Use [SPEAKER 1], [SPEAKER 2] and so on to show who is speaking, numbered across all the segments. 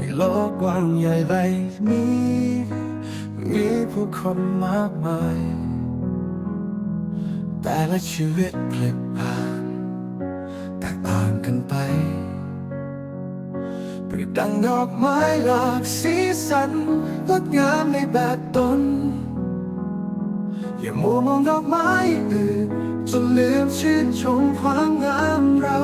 [SPEAKER 1] ในโลกกว้างใหญ่ใบนี้ มีผู้คนมากมาย แต่ละชีวิตเพลิดเพลินแตกต่างกันไปเปรียบดังดอกไม้หลากสีสันงดงามในแบบตน อย่ามัวมองดอกไม้อื่นจนลืมชื่นชมความงามเรา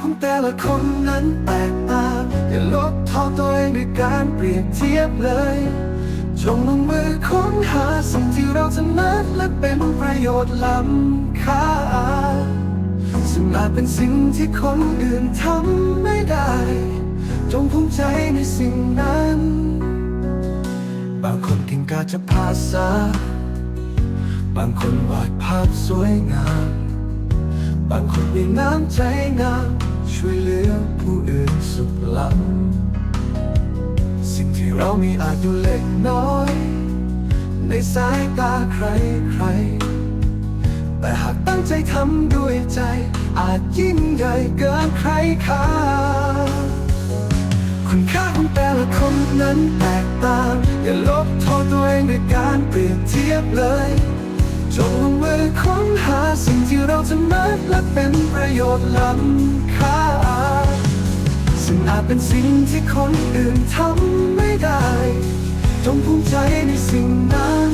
[SPEAKER 1] ของแต่ละคนนั้นแตกต่างอย่าลดทอนตัวเองด้วยการเปรียบเทียบเลยจงลงมือค้นหาสิ่งที่เราถนัดและเป็นประโยชน์ล้ำค่าซึ่งอาจเป็นสิ่งที่คนอื่นทำไม่ได้ จงภูมิใจในสิ่งนั้น บางคนเก่งกาจจะภาษา บางคนวาดภาพสวยงาม บางคนมีน้ำใจงาม มีอาจดูเล็กน้อย ในสายตาใครใคร แต่หากตั้งใจทำด้วยใจ อาจยิ่งใหญ่เกินใครค่าคุณค่าของแต่ละคนนั้นแตกต่าง อย่าลบโทษตัวเองด้วยการเปรียบเทียบเลยจงลงมือค้นหาสิ่งที่เราถนัดและเป็นประโยชน์ล้ำค่า ซึ่งอาจเป็นสิ่งที่คนอื่นทำไม่ได้ จงภูมิใจในสิ่งนั้น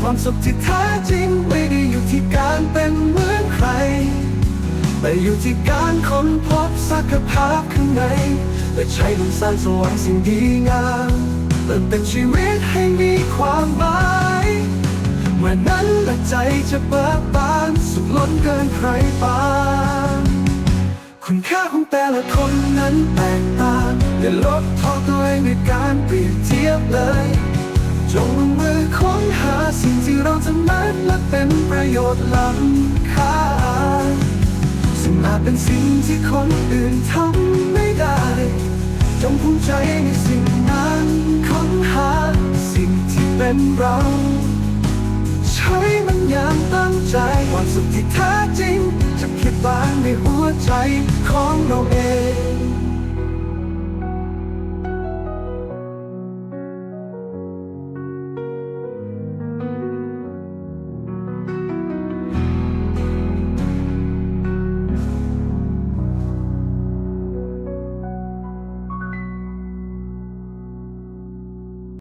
[SPEAKER 1] ความสุขที่แท้จริงไม่ได้อยู่ที่การเป็นเหมือนใคร แต่อยู่ที่การค้นพบศักยภาพข้างในและใช้ลมสร้างสว่างสิ่งดีงามเติมเต็มชีวิตให้มีความหมายเมื่อนั้นละใจจะเบิกบานสุขล้นเกินใครไป ด้วยการเปรียบเทียบเลย จงลงมือค้นหาสิ่งที่เราถนัดและเป็นประโยชน์ล้ำค่าซึ่งอาจเป็นสิ่งที่คนอื่นทำไม่ได้ จงภูมิใจในสิ่งนั้นค้นหาสิ่งที่เป็นเรา ใช้มันอย่างตั้งใจความสุขที่แท้จริง จะคิดบ้างในหัวใจของเราเอง